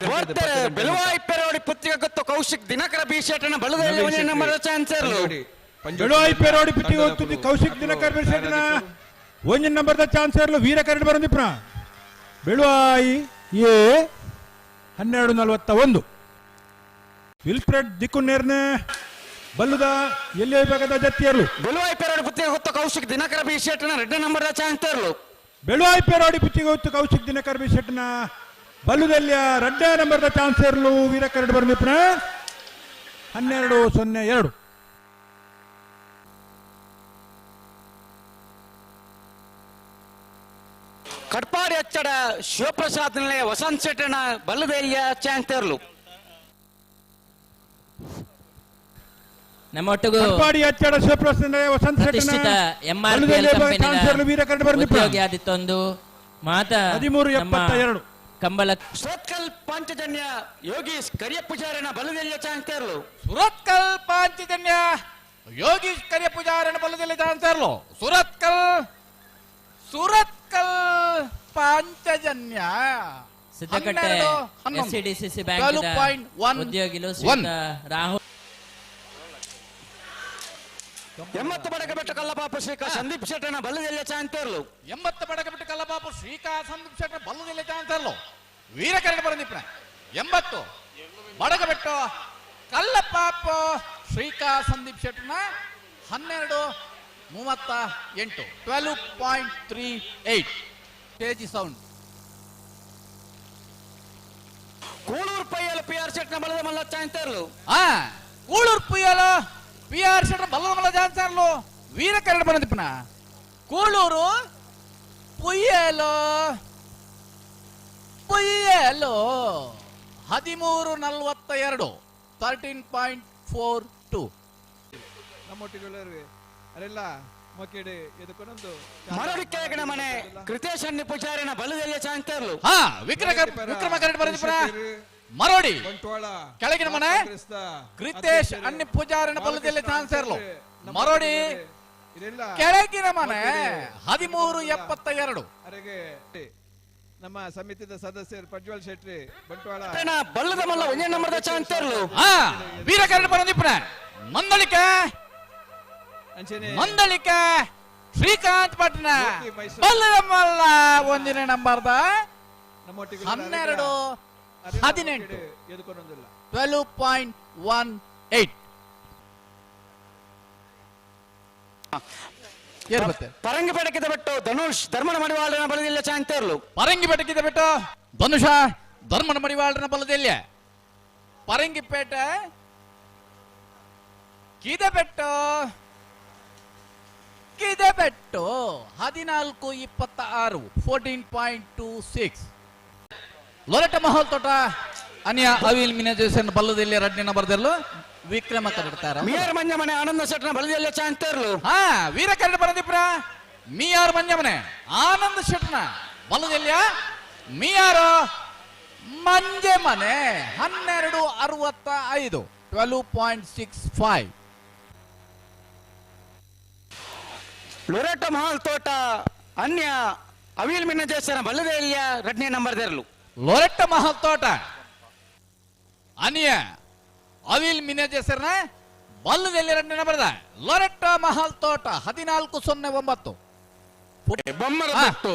ಓಡ್ತಾರೆ ಬೆಳವಾಯಿ ಪೆರೋಡಿ ಪುತ್ತಿಗೆ ಗೊತ್ತು. ಕೌಶಿಕ್ ದಿನಕರ ಬೀಶೇಟನ ಬಲದಲ್ಲಿ ಒಂದು ನಂಬರ್ ಚಾನ್ಸರ್ ಬೆಳುವಾಯಿ ಪೇರೋಡಿ ಪಿಟ್ಟಿಗೆ ಹೊತ್ತು ಕೌಶಿಕ್ ದಿನಕರ ಬೆಳೆಸಿನ ಒಂದು ನಂಬರ್ ಚಾನ್ಸರ್ಲು ವೀರ ಕರಡು ಬರಂದಿಪ್ನ ಬೆಳುವಾಯಿ ಎ ಹನ್ನೆರಡು ನಲವತ್ತ ಒಂದು. ವಿಲ್ಫ್ರೆಡ್ ದಿಕ್ಕುನೇರ್ನೆ ಬಲ್ಲುದ ಎಲ್ಲಿ ವಿಭಾಗದ ಜತ್ತಿಯರ್ಲು ಬೆಳುವಾಯಿ ಪೆರೋಡಿ ಪುತ್ತಿಗೆ ಗೊತ್ತು. ಕೌಶಿಕ್ ದಿನಕರ ಬೀಶೇಟನ ರೆಡ್ ನಂಬರ್ ಚಾನ್ಸರ್ಲು ಬೆಳುವಾಯಿ ಪೇರೋಡಿ ಪುತ್ತಿಗೆ ಹೊತ್ತು ಕೌಶಿಕ್ ದಿನಕರ ಬೆಳೆಸಿನ ಬಲ್ಲುದಲ್ಲಿಯ ರಡ್ಡ ನಂಬರ್ದ ಚಾನ್ಸರ್ಲು ವೀರ ಕರಡು ಬರಂದಿಪ್ನ ಹನ್ನೆರಡು ಸೊನ್ನೆ ಎರಡು. ಕಟ್ಪಾಡಿ ಅಚ್ಚಡ ಶಿವಪ್ರಸಾದ್ ನಿಲಯ ವಸಂತ್ ಶೆಟ್ಟನ ಬಲ್ಲದಲ್ಲಿಯ ನಮ್ಮ ನಮ್ಮೊಟ್ಟಿಗೂ ಕಟ್ಪಾಡಿ ಅಚ್ಚಡ ಶಿವಪ್ರಸನ್ನ ವಸಂತ ಪ್ರತಿಷ್ಠಿತ ಬಲ್ಲುದಲ್ಲಿ ಚಾನ್ಸರ್ಲು ವೀರ ಕರಡು ಕಂಪನಿಯ ಉದ್ಯೋಗಿ ಆದಿತ್ತೊಂದು ಮಾತ ಹದಿಮೂರು ಎಪ್ಪತ್ತ ಎರಡು. ಕಂಬಳ ಸುರತ್ಕಲ್ ಪಾಂಚಜನ್ಯ ಯೋಗೀಶ್ ಕರಿಯ ಪೂಜಾರನ ಬಲದಲ್ಲಿ ಚಾನ್ಸರ್ಲು ಸುರತ್ಕಲ್ ಪಾಂಚಜನ್ಯ ಯೋಗೀಶ್ ಕರಿಯ ಪೂಜಾರನ ಬಲದಲ್ಲಿ ಚಾನ್ಸರ್ಲು ಸುರತ್ಕಲ್ ಸುರತ್ಕಲ್ ಪಾಂಚಜನ್ಯ. ಹನ್ನೆರಡು, ಹನ್ನೊಂದು. ಎಸ್ಸಿಡಿಸಿಸಿ 12.1 ಬ್ಯಾಂಕ್ ಉದ್ಯೋಗಿಲು ರಾಹುಲ್ ಎಂಬತ್ತು ಬಡಗ ಬೆಟ್ಟ ಕಲ್ಲಪಾಪ ಶ್ರೀಕ ಸಂದೀಪ್ ಶೆಟ್ಟನ ಬಲದಲ್ಲಿಯ ಚಾನ್ಸರ್ಲು ಎಂಬತ್ತು ಬಡಗಬಿಟ್ಟು ಕಲ್ಲಬಾಪು ಶ್ರೀಕಾಂತ್ ಸಂದೀಪ್ ಶೆಟ್ಟರ್ ಬಲ್ಲದಲ್ಲಿ ಚಾನ್ಸರ್ಲು ವೀರಕರಣ ಬರಂದಿಪ್ಪ ಎಂಬತ್ತು ಬಡಗಬೆಟ್ಟು ಕಲ್ಲಪಾಪು ಶ್ರೀಕಾಂತ್ ಸಂದೀಪ್ ಶೆಟ್ಟರ್ನ ಹನ್ನೆರಡು ಮೂವತ್ತ ಎಂಟು twelve point three eight KG sound Kuluru ಪೈಯಲು P R ಶೆಟ್ನ ಬಲದ ಮಲ್ಲ ಚಾನ್ಸರ್ಲು ಆ ಕೂಳೂರು ಪುಯ್ಯಲ ಪಿ ಆರ್ ಶೆಟ್ಟರ್ ಬಲ್ಲಮಲ್ಲ ಮಲ್ಲ ಚಾನ್ಸರ್ಲು ವೀರಕರಣ ಬರಂದಿಪ್ಪನ ಕೂಳೂರು ಪುಯ್ಯಲು ಪುಯ್ಯಲು ಹದಿಮೂರು ನಲ್ವತ್ತ ಎರಡು ತರ್ಟೀನ್ ಪಾಯಿಂಟ್ ಫೋರ್ ಟು ಅರೆಲ್ಲ ಮನೆ ಕೃತೇಶ್ ಪೂಜಾರಿನ ಬಲದಲ್ಲಿ ಚಾಂತರ್ಲು ಹಾ ವಿಕ್ರಮ ವಿಕ್ರಮ ಕರೆಕ್ಟ್ ಬರಂದಿಪ್ಪನ ಮರೋಡಿ. ಬಂಟ್ವಾಳ ಕೆಳಗಿನ ಮನೆ. ಕೃತೇಶ್ ಅನ್ನಿ ಪೂಜಾರನ ಬಲದಲ್ಲಿ ಚಾನ್ಸರ್ಲು ಮರೋಡಿ. ಇದೆಲ್ಲ. ಕೆಳಗಿನ ಮನೆ ಹದಿಮೂರು ಎಪ್ಪತ್ತ ಎರಡು ಅರೆಗೆ ನಮ್ಮ ಸಮಿತಿದ ಸದಸ್ಯರು ಪ್ರಜ್ವಲ್ ಶೆಟ್ಟಿ ಬಂಟ್ವಾಳ. ಬಲ್ಲದ ಮಲ್ಲ ಒಂದೇ ನಂಬರ್ದ ಚಾನ್ಸರ್ಲು ಹಾ ವೀರಕರಣ ಬರಂದಿಪ್ಪನ ಮಂದಳಿಕೆ ಅಂಚೆನೆ ಮಂದಳಿಕೆ ಶ್ರೀಕಾಂತ್ ಪಟ್ಟಣ ಬಲ್ಲದ ಮಲ್ಲ ಒಂದಿನ ನಂಬರ್ದ ಹನ್ನೆರಡು. ಹದಿನೆಂಟು. ಎದುಕೊಂಡೊಂದಿಲ್ಲ. ಟ್ವೆಲ್ವ್ ಪಾಯಿಂಟ್ ಒನ್ ಏಟ್ ಪರಂಗಿ ಬೆಡಕಿದ ಬೆಟ್ಟು ಧನುಷ್ ಧರ್ಮಣ ಮಡಿವಾಳನ ಬಲದಿಲ್ಲ ಚಾನ್ಸರ್ಲು ಪರಂಗಿ ಬೆಟ್ಟಕ್ಕಿದೆ ಬೆಟ್ಟು ಧನುಷ ಧರ್ಮನ ಮಡಿವಾಳನ ಬಲದಲ್ಲಿ. ಪರಂಗಿಪೇಟೆ ಕಿದೆಬೆಟ್ಟು ಕಿದೆಬೆಟ್ಟು ಹದಿನಾಲ್ಕು ಇಪ್ಪತ್ತ ಆರು ಫೋರ್ಟೀನ್ ಪಾಯಿಂಟ್ ಟೂ ಸಿಕ್ಸ್ ಲೊರಟ ಮಹಲ್ ತೋಟ ಅನ್ಯ ಅವಿಲ್ ಮಿನಜೇಷನ್ ಬಲ್ಲದಲ್ಲಿ ಎರಡನೇ ಬರ್ದಲ್ಲು ವಿಕ್ರಮ ಕರೆಡ್ತಾರ ಮಿಯರ್ ಮಂಜ ಮನೆ ಆನಂದ ಶೆಟ್ಟನ ಬಲದಲ್ಲಿಯ ಚಾನ್ಸರ್ಲು ಹಾ ವೀರಕರಣ ಬರಂದಿಪ್ರ ಮೀಯಾರ್ ಮಂಜಮನೆ ಆನಂದ್ ಶೆಟ್ನ ಬಲದಲ್ಯ ಮೀಯಾರು ಮಂಜೆ ಮನೆ ಹನ್ನೆರಡು ಅರವತ್ತ ಐದು ಟ್ವೆಲ್ವ್ ಪಾಯಿಂಟ್ ಸಿಕ್ಸ್ ಫೈವ್ ಲೊರೆಟ ಮಹಲ್ ತೋಟ ಅನ್ಯ ಅವಿಲ್ ಮಿನ್ನಜೇಸನ ಬಲದಲ್ಲಿಯ ಎರಡನೇ ನಂಬರ್ ತೆರಲು ಲೊರೆಟ್ಟ ಮಹಲ್ ತೋಟ ಅನಿಯ ಅವಿಲ್ ಮಿನೇಜ್ ಹೆಸರನ್ನ ಬಲ್ಲದಲ್ಲಿ ಎರಡನೇ ಬರದ ಲೊರೆಟ್ಟ ಮಹಲ್ ತೋಟ ಹದಿನಾಲ್ಕು ಸೊನ್ನೆ ಒಂಬತ್ತು ಬೊಮ್ಮರ ಹಾ. ಬಿಟ್ಟು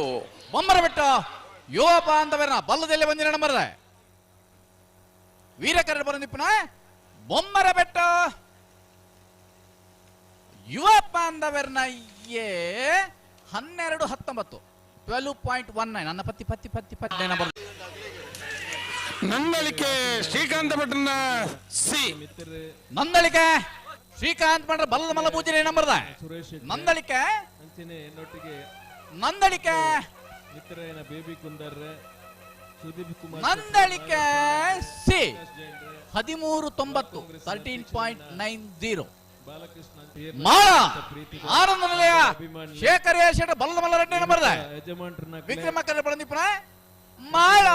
ಬೊಮ್ಮರ ಬಿಟ್ಟು ಯುವ ಬಾಂಧವರನ್ನ ಬಲ್ಲದಲ್ಲಿ ಒಂದಿನ ನಂಬರ್ದ ವೀರಕರಣ ಬರಂದಿಪ್ಪನ ಬೊಮ್ಮರ ಬೆಟ್ಟು ಯುವ ಬಾಂಧವರನ್ನ ಏ ಹನ್ನೆರಡು ಹತ್ತೊಂಬತ್ತು ಟ್ವೆಲ್ವ್ ಪಾಯಿಂಟ್ ಒನ್ ನೈನ್ ನನ್ನ ಪತ್ತಿ ಪತ್ತಿ ಪತ್ತಿ ಪತ್ತಿ ನಂಬರ್ ನಂದಳಿಕೆ ಶ್ರೀಕಾಂತ ಭಟ್ನ ಸಿ. ನಂದಳಿಕೆ ಶ್ರೀಕಾಂತ್ ಭಟ್ರ ಬಲ್ಲ ಮಲ್ಲ ಪೂಜೆ ನಂಬರ್ದ? ನಂದಳಿಕೆ ಅಂಚೆನೆ ನಂದಳಿಕೆ ಮಿತ್ರನ ಬೇಬಿ ಕುಂದರ್ ಸುದೀಪ್ ಕುಮಾರ್ ನಂದಳಿಕೆ ಸಿ. ಹದಿಮೂರು ತೊಂಬತ್ತು thirteen point nine zero Balakrishna ಮಾಳ Ananda ನಿಲಯ ಶೇಖರ್ ಶೆಟ್ಟ ಬಲ್ಲದ ಮಲ್ಲ ರೆಡ್ಡಿ ನಂಬರ್ದ? ಯಜಮಾನ್ರನ್ನ ವಿಕ್ರಮ ಕರೆ ಬಳಂದಿಪ್ಪನ ಮಾಳ.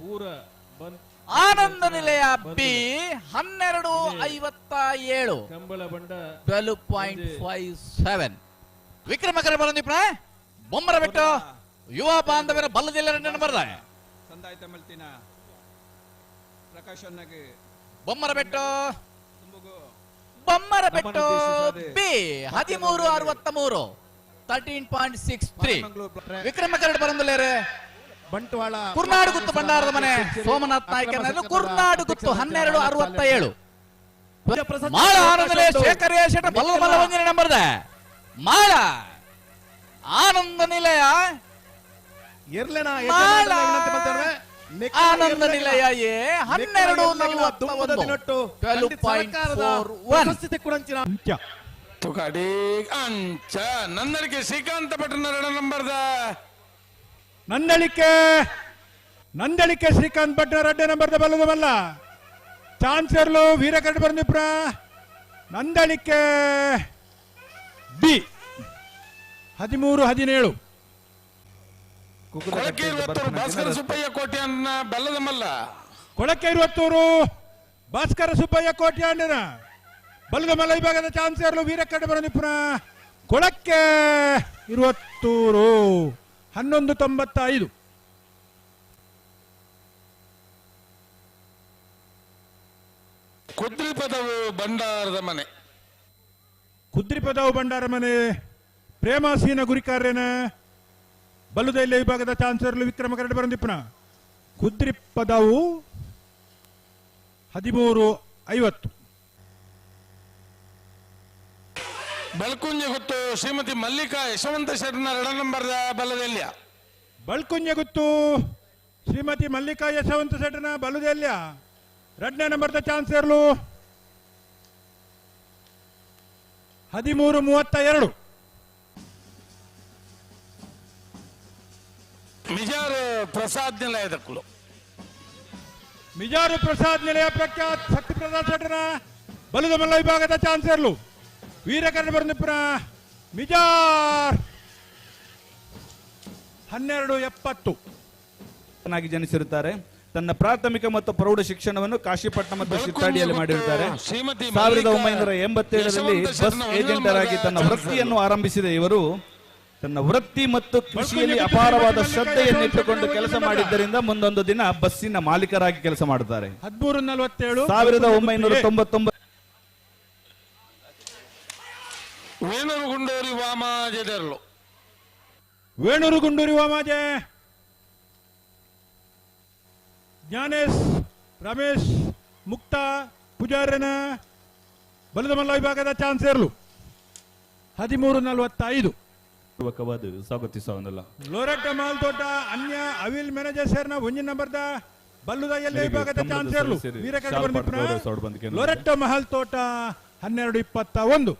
ಪೂರ ಬಂದ್ ಆನಂದ ನಿಲಯ ಬಿ ಹನ್ನೆರಡು ಐವತ್ತ ಏಳು. ಕಂಬಳ ಬಂಡ ಟ್ವೆಲ್ವ್ ಪಾಯಿಂಟ್ ಫೈವ್ ಸೆವೆನ್. ವಿಕ್ರಮ ಕರೆ ಬಳಂದಿಪ್ಪನ ಬೊಮ್ಮರ ಬಿಟ್ಟು ಯುವ ಬಾಂಧವರ ಬಲ್ಲದಿಲ್ಲ ಪ್ರಕಾಶ್ ಅನ್ನಗೆ ಬೊಮ್ಮರ ಬೆಟ್ಟು. ತುಂಬುಗು ಬೊಮ್ಮರ ಬೆಟ್ಟು. ಬಿ ಹದಿಮೂರು ಅರವತ್ತ ಮೂರು. ತರ್ಟೀನ್ ಪಾಯಿಂಟ್ ಸಿಕ್ಸ್ ತ್ರೀ ವಿಕ್ರಮ ಕರಡ್ ಬರಂದಲೇರೆ ಬಂಟ್ವಾಳ ಕುರ್ನಾಡು ಗುತ್ತು ಭಂಡಾರದ ಮನೆ. ಸೋಮನಾಥ್ ನಾಯ್ಕನಲ್ಲೂ ಕುರ್ನಾಡು ಗುತ್ತು ಹನ್ನೆರಡು ಅರವತ್ತ ಏಳು ಮಾಳ ಆನಂದಲೇ ಶೇಖರ್ ಶೆಟ್ಟ ಬಲ್ಲ ಬಲ್ಲ ಒಂದಿನ ನಂಬರ್ದ ಮಾಳ ಆನಂದ ನಿಲಯ. ಇರ್ಲೇನ ಆನಂದ. ನಿಲಯ ಎ ಹನ್ನೆರಡು ನಲವತ್ತು ದುಮ್ಮದ ದಿನಟ್ಟು ಟ್ವೆಲ್ವ್ ಪಾಯಿಂಟ್ ಫೋರ್ ಒನ್ ಪ್ರಶಸ್ತಿ ಕುಡಂಚಿನ ಅಂಚ. ತುಕಾಡಿ ಅಂಚ. ನನ್ನರಿಗೆ ಶ್ರೀಕಾಂತ ಭಟ್ರನ ಎರಡು ನಂಬರ್ದ ನಂದಳಿಕೆ ನಂದಳಿಕೆ ಶ್ರೀಕಾಂತ್ ಭಟ್ನರ್ ಎರಡನೇ ನಂಬರ್ದ ಬಲ್ಲದು ಬಲ್ಲ ಚಾನ್ಸರ್ಲು ವೀರಕರಡ್ ಬರ್ನಿಪ್ರ. ನಂದಳಿಕೆ ಬಿ. ಹದಿಮೂರು ಹದಿನೇಳು. ಕೊಳಕ್ಕೆ ಇರುವತ್ತೂರು ಭಾಸ್ಕರ ಸುಬ್ಬಯ್ಯ ಕೋಟೆ ಬಲ್ಲದ ಬೆಲ್ಲದ ಮಲ್ಲ ಕೊಳಕೆ ಇರುವತ್ತೂರು ಭಾಸ್ಕರ ಸುಬ್ಬಯ್ಯ ಕೋಟ್ಯಾಂಡನ ಬಲ್ಲದ ಮಲ್ಲ ವಿಭಾಗದ ಚಾನ್ಸರ್ಲು ವೀರಕರಡ್ ಬರ್ನಿಪ್ರ. ಕೊಳಕ್ಕೆ ಇರುವತ್ತೂರು. ಹನ್ನೊಂದು ತೊಂಬತ್ತ ಐದು ಕುದ್ರಿ ಪದವು ಭಂಡಾರದ ಮನೆ. ಕುದ್ರಿಪದವು ಭಂಡಾರ ಮನೆ. ಪ್ರೇಮಾಸೀನ ಗುರಿಕಾರ್ಯನ ಬಲ್ಲುದೈಲ್ಯ ವಿಭಾಗದ ಚಾನ್ಸರ್ಲು ವಿಕ್ರಮ ಕರಡಿ ಬರಂದಿಪ್ಪನ. ಕುದ್ರಿಪದವು ಹದಿಮೂರು ಐವತ್ತು. ಬೆಳಕುಂಜ ಗೊತ್ತು ಶ್ರೀಮತಿ ಮಲ್ಲಿಕಾ ಯಶವಂತ ಶರಣ ಎರಡು ನಂಬರ್ದ ಬಲದೆಲ್ಯ. ಬಳ್ಕುಂಜ ಗುತ್ತು ಶ್ರೀಮತಿ ಮಲ್ಲಿಕಾ ಯಶವಂತ ಸೆಟನ ಬಲ್ಲುದೆಲ್ಯ ಎರಡನೇ ನಂಬರ್ದ ಇರಲು. ಹದಿಮೂರು ಮೂವತ್ತ ಎರಡು ಮಿಜಾರು ಪ್ರಸಾದ್ ನಿಲಯದ ಕುಳು ಮಿಜಾರು ಪ್ರಸಾದ್ ನಿಲಯ ಪ್ರಖ್ಯಾತ್ ಸತ್ಯಪ್ರಸಾದ್ ಶೆಟ್ಟರ ಬಲದ ಮಲ್ಲ ವಿಭಾಗದ ಚಾನ್ಸರ್ಲು ವೀರಕರಣ ಬರ್ನಿಪ್ಪನ ಮಿಜಾರ್ ಹನ್ನೆರಡು ಎಪ್ಪತ್ತು ನಾಗಿ ಜನಿಸಿರುತ್ತಾರೆ. ತನ್ನ ಪ್ರಾಥಮಿಕ ಮತ್ತು ಪ್ರೌಢ ಶಿಕ್ಷಣವನ್ನು ಕಾಶಿಪಟ್ಟಣ ಮತ್ತು ಶಿತ್ತಾಡಿಯಲ್ಲಿ ಮಾಡಿರುತ್ತಾರೆ. ಸಾವಿರದ ಒಂಬೈನೂರ ಎಂಬತ್ತೇಳರಲ್ಲಿ ಬಸ್ ಏಜೆಂಟರ್ ಆಗಿ ತನ್ನ ವೃತ್ತಿಯನ್ನು ಆರಂಭಿಸಿದ ಇವರು ತನ್ನ ವೃತ್ತಿ ಮತ್ತು ಕೃಷಿಯಲ್ಲಿ ಅಪಾರವಾದ ಶ್ರದ್ಧೆಯನ್ನಿಟ್ಟುಕೊಂಡು ಕೆಲಸ ಮಾಡಿದ್ದರಿಂದ ಮುಂದೊಂದು ದಿನ ಬಸ್ಸಿನ ಮಾಲೀಕರಾಗಿ ಕೆಲಸ ಮಾಡುತ್ತಾರೆ. ಹದಿಮೂರು ನಲವತ್ತೇಳು. ಸಾವಿರದ ಒಂಬೈನೂರ ತೊಂಬತ್ತೊಂಬತ್ತು ವೇಣೂರು ಗುಂಡೂರಿ ವಾಮಾಜೆದರ್ಲು. ವೇಣೂರು ಗುಂಡೂರಿ ವಾಮಾಜೆ. ಜ್ಞಾನೇಶ್ ರಮೇಶ್ ಮುಕ್ತ ಪೂಜಾರ್ಯನ ಬಲದ ಮಲ್ಲ ವಿಭಾಗದ ಚಾನ್ಸ್ ಇರಲು ಹದಿಮೂರು ನಲವತ್ತೈದು. ಪೂರ್ವಕವಾದ ಸ್ವಾಗತಿಸುವುದಿಲ್ಲ ಲೋರೆಟ್ಟ ಮಾಲ್ ತೋಟ ಅನ್ಯ ಅವಿಲ್ ಮ್ಯಾನೇಜರ್ ಸೇರ್ನ ಒಂಜಿನ ನಂಬರ್ದ ಬಲ್ಲುದ ಎಲ್ಲ ವಿಭಾಗದ ಚಾನ್ಸ್ ಬಂದಿಕೆ ಲೋರೆಟ್ಟ ಮಹಲ್ ತೋಟ ಹನ್ನೆರಡು ಇಪ್ಪತ್ತ ಒಂದು.